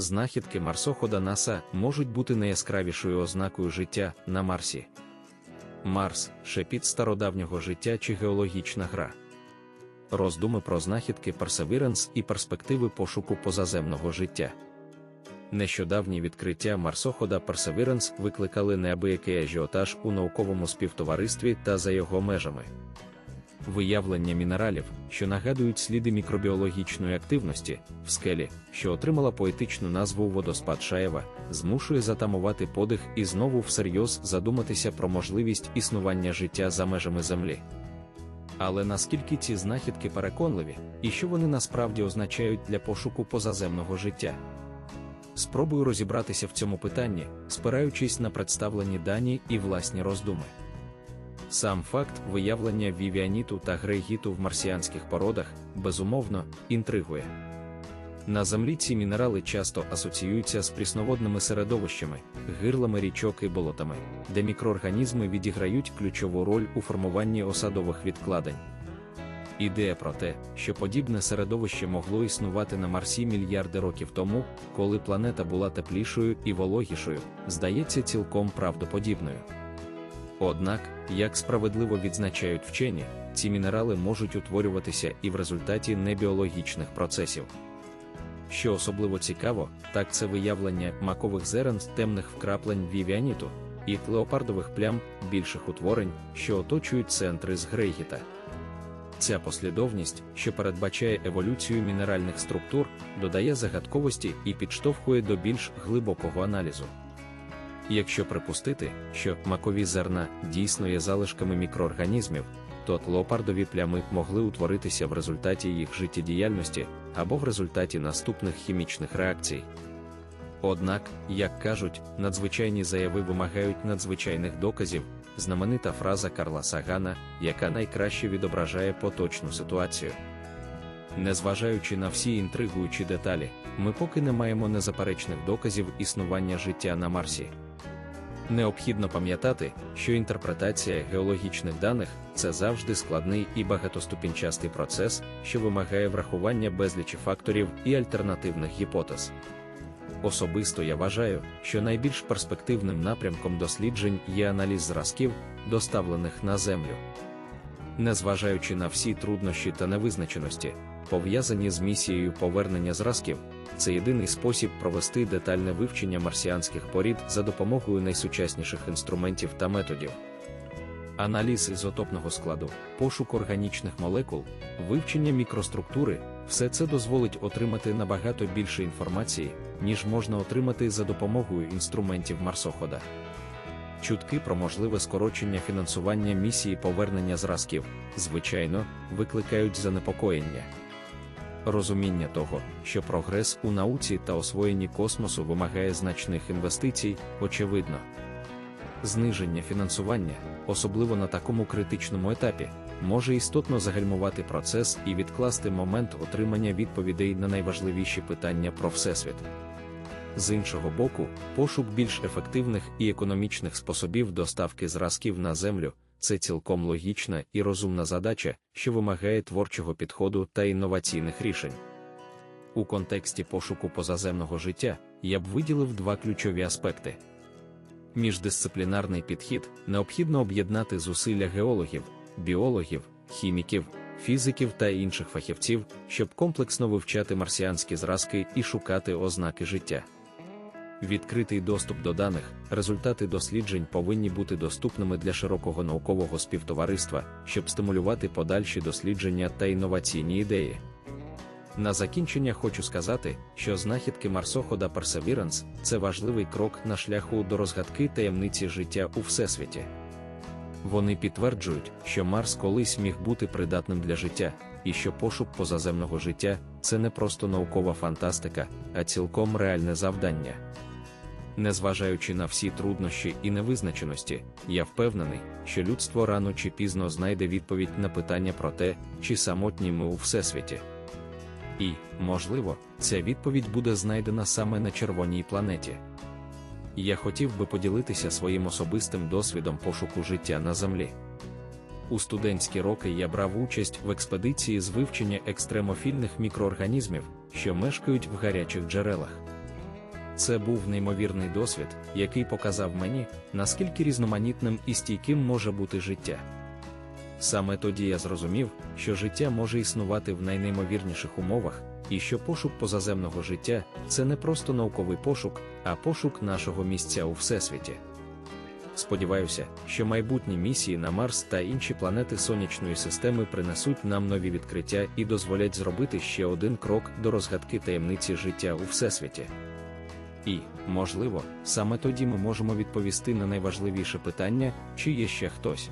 Знахідки марсохода НАСА можуть бути найяскравішою ознакою життя на Марсі. Марс шепіт стародавнього життя чи геологічна гра. Роздуми про знахідки Perseverance і перспективи пошуку позаземного життя. Нещодавні відкриття марсохода Perseverance викликали неабиякий ажіотаж у науковому співтоваристві та за його межами. Виявлення мінералів, що нагадують сліди мікробіологічної активності в скелі, що отримала поетичну назву водоспад Шаєва, змушує затамувати подих і знову всерйоз задуматися про можливість існування життя за межами Землі. Але наскільки ці знахідки переконливі, і що вони насправді означають для пошуку позаземного життя? Спробую розібратися в цьому питанні, спираючись на представлені дані і власні роздуми. Сам факт виявлення вівіаніту та грейгіту в марсіанських породах, безумовно, інтригує. На землі ці мінерали часто асоціюються з прісноводними середовищами, гирлами річок і болотами, де мікроорганізми відіграють ключову роль у формуванні осадових відкладень. Ідея про те, що подібне середовище могло існувати на Марсі мільярди років тому, коли планета була теплішою і вологішою, здається цілком правдоподібною. Однак, як справедливо відзначають вчені, ці мінерали можуть утворюватися і в результаті небіологічних процесів. Що особливо цікаво, так це виявлення макових зерен з темних вкраплень вівіаніту і леопардових плям більших утворень, що оточують центри з Грейгіта. Ця послідовність, що передбачає еволюцію мінеральних структур, додає загадковості і підштовхує до більш глибокого аналізу. Якщо припустити, що макові зерна дійсно є залишками мікроорганізмів, то леопардові плями могли утворитися в результаті їх життєдіяльності або в результаті наступних хімічних реакцій. Однак, як кажуть, надзвичайні заяви вимагають надзвичайних доказів, знаменита фраза Карла Сагана, яка найкраще відображає поточну ситуацію. Незважаючи на всі інтригуючі деталі, ми поки не маємо незаперечних доказів існування життя на Марсі. Необхідно пам'ятати, що інтерпретація геологічних даних це завжди складний і багатоступінчастий процес, що вимагає врахування безлічі факторів і альтернативних гіпотез. Особисто я вважаю, що найбільш перспективним напрямком досліджень є аналіз зразків, доставлених на Землю. Незважаючи на всі труднощі та невизначеності, пов'язані з місією повернення зразків, це єдиний спосіб провести детальне вивчення марсіанських порід за допомогою найсучасніших інструментів та методів. Аналіз ізотопного складу, пошук органічних молекул, вивчення мікроструктури все це дозволить отримати набагато більше інформації, ніж можна отримати за допомогою інструментів марсохода. Чутки про можливе скорочення фінансування місії повернення зразків, звичайно, викликають занепокоєння. Розуміння того, що прогрес у науці та освоєнні космосу вимагає значних інвестицій, очевидно. Зниження фінансування, особливо на такому критичному етапі, може істотно загальмувати процес і відкласти момент отримання відповідей на найважливіші питання про Всесвіт. З іншого боку, пошук більш ефективних і економічних способів доставки зразків на землю це цілком логічна і розумна задача, що вимагає творчого підходу та інноваційних рішень. У контексті пошуку позаземного життя я б виділив два ключові аспекти. Міждисциплінарний підхід необхідно об'єднати зусилля геологів, біологів, хіміків, фізиків та інших фахівців, щоб комплексно вивчати марсіанські зразки і шукати ознаки життя. Відкритий доступ до даних, результати досліджень повинні бути доступними для широкого наукового співтовариства, щоб стимулювати подальші дослідження та інноваційні ідеї. На закінчення хочу сказати, що знахідки марсохода Perseverance – це важливий крок на шляху до розгадки таємниці життя у всесвіті. Вони підтверджують, що Марс колись міг бути придатним для життя, і що пошук позаземного життя це не просто наукова фантастика, а цілком реальне завдання. Незважаючи на всі труднощі і невизначеності, я впевнений, що людство рано чи пізно знайде відповідь на питання про те, чи самотні ми у всесвіті. І, можливо, ця відповідь буде знайдена саме на червоній планеті. Я хотів би поділитися своїм особистим досвідом пошуку життя на Землі. У студентські роки я брав участь в експедиції з вивчення екстремофільних мікроорганізмів, що мешкають в гарячих джерелах. Це був неймовірний досвід, який показав мені, наскільки різноманітним і стійким може бути життя. Саме тоді я зрозумів, що життя може існувати в найнеймовірніших умовах, і що пошук позаземного життя це не просто науковий пошук, а пошук нашого місця у всесвіті. Сподіваюся, що майбутні місії на Марс та інші планети сонячної системи принесуть нам нові відкриття і дозволять зробити ще один крок до розгадки таємниці життя у всесвіті. І, можливо, саме тоді ми можемо відповісти на найважливіше питання, чи є ще хтось.